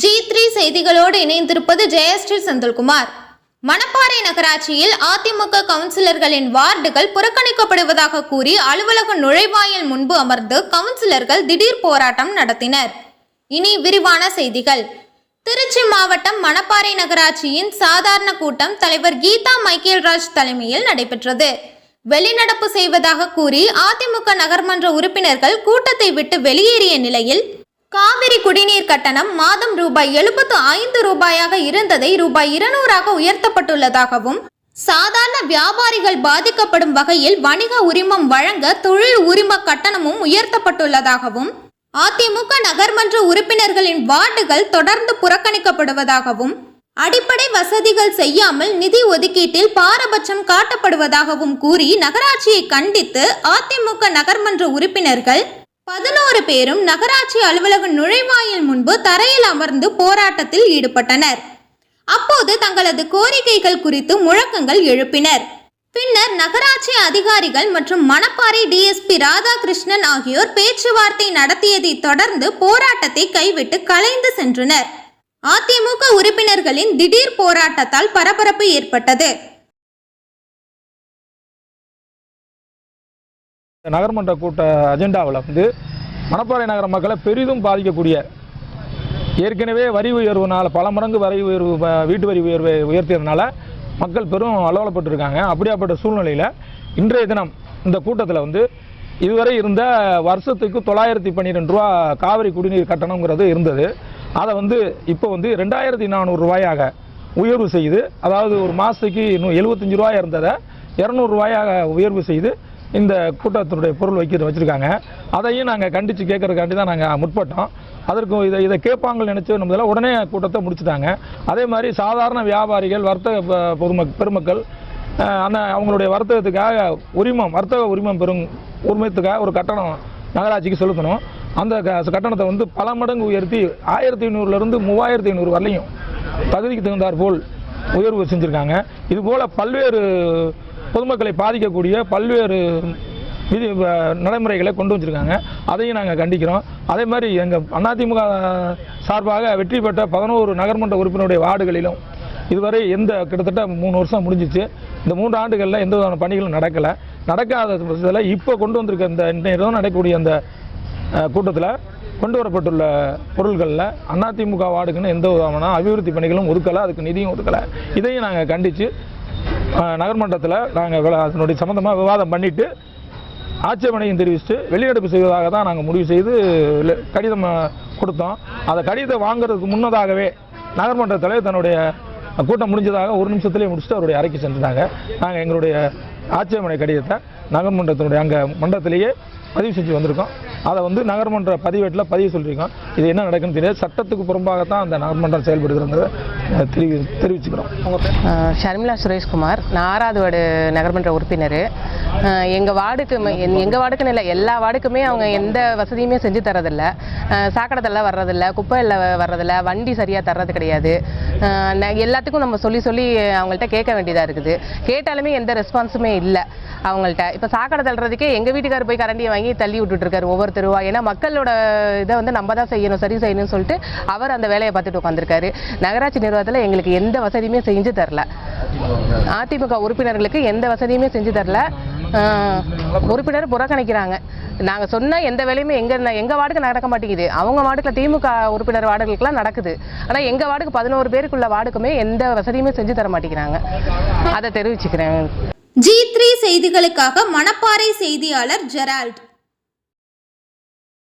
G three செய்திகளோடு இணைந்திருப்பது ஜெயஸ்ரீ செந்தில்குமார். மணப்பாறை நகராட்சியில் அதிமுக கவுன்சிலர்களின் வார்டுகள் புறக்கணிக்கப்படுவதாக கூறி அலுவலக நுழைவாயில் முன்பு அமர்ந்து கவுன்சிலர்கள் திடீர் போராட்டம் நடத்தினர். இனி விரிவான செய்திகள். திருச்சி மாவட்டம் மணப்பாறை நகராட்சியின் சாதாரண கூட்டம் தலைவர் கீதா மைக்கேல்ராஜ் தலைமையில் நடைபெற்றது. வெளிநடப்பு செய்வதாக கூறி அதிமுக நகர்மன்ற உறுப்பினர்கள் கூட்டத்தை விட்டு வெளியேறிய நிலையில் காவிரி குடிநீர் கட்டணம் மாதம் ரூபாய் எழுபத்து ஐந்து ரூபாயாக இருந்ததை ரூபாய் இருநூறாக உயர்த்தப்பட்டுள்ளதாகவும் சாதாரண வியாபாரிகள் பாதிக்கப்படும் வகையில் வணிக உரிமம் வழங்க தொழில் உரிம கட்டணமும் உயர்த்தப்பட்டுள்ளதாகவும் அதிமுக நகர்மன்ற உறுப்பினர்களின் வார்டுகள் தொடர்ந்து புறக்கணிக்கப்படுவதாகவும் அடிப்படை வசதிகள் செய்யாமல் நிதி ஒதுக்கீட்டில் பாரபட்சம் காட்டப்படுவதாகவும் கூறி நகராட்சியை கண்டித்து அதிமுக நகர்மன்ற உறுப்பினர்கள் பதினோரு பேரும் நகராட்சி அலுவலக நுழைவாயில் முன்பு தரையில் அமர்ந்து போராட்டத்தில் ஈடுபட்டனர். அப்போது தங்களது கோரிக்கைகள் குறித்து முழக்கங்கள் எழுப்பினர். பின்னர் நகராட்சி அதிகாரிகள் மற்றும் மணப்பாறை டிஎஸ்பி ராதாகிருஷ்ணன் ஆகியோர் பேச்சுவார்த்தை நடத்தியதை தொடர்ந்து போராட்டத்தை கைவிட்டு கலைந்து சென்றனர். அதிமுக உறுப்பினர்களின் திடீர் போராட்டத்தால் பரபரப்பு ஏற்பட்டது. நகர்மன்ற கூட்ட அஜெண்டாவில் வந்து மணப்பாறை நகர மக்களை பெரிதும் பாதிக்கக்கூடிய ஏற்கனவே வரி உயர்வுனால் பல மடங்கு வரி உயர்வு வீட்டு வரி உயர்வை உயர்த்தியதுனால மக்கள் பெரும் அலுவலப்பட்டிருக்காங்க அப்படியாப்பட்ட சூழ்நிலையில் இன்றைய தினம் இந்த கூட்டத்தில் வந்து இதுவரை இருந்த வருஷத்துக்கு தொள்ளாயிரத்தி பன்னிரெண்டு ரூபா காவிரி குடிநீர் கட்டணங்கிறது இருந்தது. அதை வந்து இப்போ வந்து ரெண்டாயிரத்தி நானூறு ரூபாயாக உயர்வு செய்து அதாவது ஒரு மாதத்துக்கு இன்னும் எழுபத்தஞ்சு ரூபாய் இருந்ததை இரநூறுவாயாக உயர்வு செய்து இந்த கூட்டத்தினுடைய பொருள் வைக்க வச்சுருக்காங்க. அதையும் நாங்கள் கண்டித்து கேட்கறதுக்காண்டி தான் நாங்கள் முற்பட்டோம். அதற்கு இதை இதை கேட்பாங்கன்னு நினச்சி நம்மள உடனே கூட்டத்தை முடிச்சுட்டாங்க. அதே மாதிரி சாதாரண வியாபாரிகள் வர்த்தக பொதுமக் பெருமக்கள் அந்த அவங்களுடைய வர்த்தகத்துக்காக உரிமம் வர்த்தக உரிமம் பெறும் உரிமத்துக்காக ஒரு கட்டணம் நகராட்சிக்கு செலுத்தணும். அந்த க- கட்டணத்தை வந்து பல மடங்கு உயர்த்தி ஆயிரத்தி ஐநூறுலேருந்து மூவாயிரத்தி ஐநூறு வரலையும் தகுதிக்கு தகுந்தாற்போல் உயர்வு செஞ்சுருக்காங்க. இதுபோல் பல்வேறு பொதுமக்களை பாதிக்கக்கூடிய பல்வேறு விதி நடைமுறைகளை கொண்டு வச்சுருக்காங்க அதையும் நாங்கள் கண்டிக்கிறோம். அதே மாதிரி எங்கள் அதிமுக சார்பாக வெற்றி பெற்ற பதினோரு நகர்மன்ற உறுப்பினருடைய வார்டுகளிலும் இதுவரை எந்த கிட்டத்தட்ட மூணு வருஷம் முடிஞ்சிச்சு. இந்த மூன்று ஆண்டுகளில் எந்த விதமான பணிகளும் நடக்கலை. நடக்காத பட்சத்தில் இப்போ கொண்டு வந்திருக்க இந்த இன்றைய நடக்கக்கூடிய அந்த கூட்டத்தில் கொண்டு வரப்பட்டுள்ள பொருள்களில் அதிமுக வார்டுக்குன்னு எந்த விதமான அபிவிருத்தி பணிகளும் ஒதுக்கலை. அதுக்கு நிதியும் ஒதுக்கலை. இதையும் நாங்கள் கண்டித்து நகர்மன்றத்தில் நாங்கள் அதனுடைய சம்மந்தமாக விவாதம் பண்ணிவிட்டு ஆட்சேபனையும் தெரிவித்து வெளிநடப்பு செய்வதாக தான் நாங்கள் முடிவு செய்து கடிதம் கொடுத்தோம். அந்த கடிதத்தை வாங்குறதுக்கு முன்னதாகவே நகர்மன்றத்தில் தன்னுடைய கூட்டம் முடிஞ்சதாக ஒரு நிமிஷத்துலேயே முடிச்சுட்டு அவருடைய அறைக்கு சென்றுட்டாங்க. நாங்கள் எங்களுடைய ஆட்சேபனை கடிதத்தை நகர்மன்றத்தினுடைய அங்கே மன்றத்திலேயே பதிவு செஞ்சு வந்திருக்கோம். அதை வந்து நகர்மன்ற பதிவேட்டில் பதிவு சொல்லியிருக்கோம். இது என்ன நடக்குன்னு தெரியாது. சட்டத்துக்கு புறம்பாகத்தான் அந்த நகர்மன்றம் செயல்படுகிறத தெரிவி தெரிவிச்சுக்கிறோம். உங்கள் ஷர்மிளா சுரேஷ்குமார் நான் ஆறாவது வார்டு நகர்மன்ற உறுப்பினர். எங்கள் வார்டுக்கு எங்கள் வார்டுக்குன்னு இல்லை எல்லா வார்டுக்குமே அவங்க எந்த வசதியுமே செஞ்சு தரதில்ல சாக்கடைத்தெல்லாம் வர்றதில்ல குப்பையில் வர்றதில்ல வண்டி சரியாக தர்றது கிடையாது. எல்லாத்துக்கும் நம்ம சொல்லி சொல்லி அவங்கள்ட்ட கேட்க வேண்டியதாக இருக்குது. கேட்டாலுமே எந்த ரெஸ்பான்ஸுமே இல்லை அவங்கள்ட்ட. இப்போ சாக்கடை தள்ளுறதுக்கே எங்கள் வீட்டுக்காரர் போய் கரண்டியை வாங்கி தள்ளி விட்டுட்டு இருக்காரு ஒவ்வொரு தெருவா. ஏன்னா மக்களோட இதை வந்து நம்ம தான் செய்யணும் சரி செய்யணும்னு சொல்லிட்டு அவர் அந்த வேலையை பார்த்துட்டு உட்காந்துருக்காரு நகராட்சி நிர்வாகத்தில் எங்களுக்கு எந்த வசதியுமே செஞ்சு தரல. அதிமுக உறுப்பினர்களுக்கு எந்த வசதியுமே செஞ்சு தரல. உறுப்பினர் புறக்கணிக்கிறாங்க. நாங்கள் சொன்ன எந்த வேலையுமே எங்கள் எங்கள் வார்டுக்கு நடக்க மாட்டேங்குது. அவங்க வார்டுக்குள்ள திமுக உறுப்பினர் வார்டுகளுக்குலாம் நடக்குது. ஆனால் எங்கள் வார்டுக்கு பதினோரு பேருக்குள்ள வார்டுக்குமே எந்த வசதியுமே செஞ்சு தர மாட்டேங்கிறாங்க. அதை தெரிவிச்சுக்கிறேன். ஜி த்ரீ செய்திகளுக்காக மணப்பாறை செய்தியாளர் ஜெரால்ட்.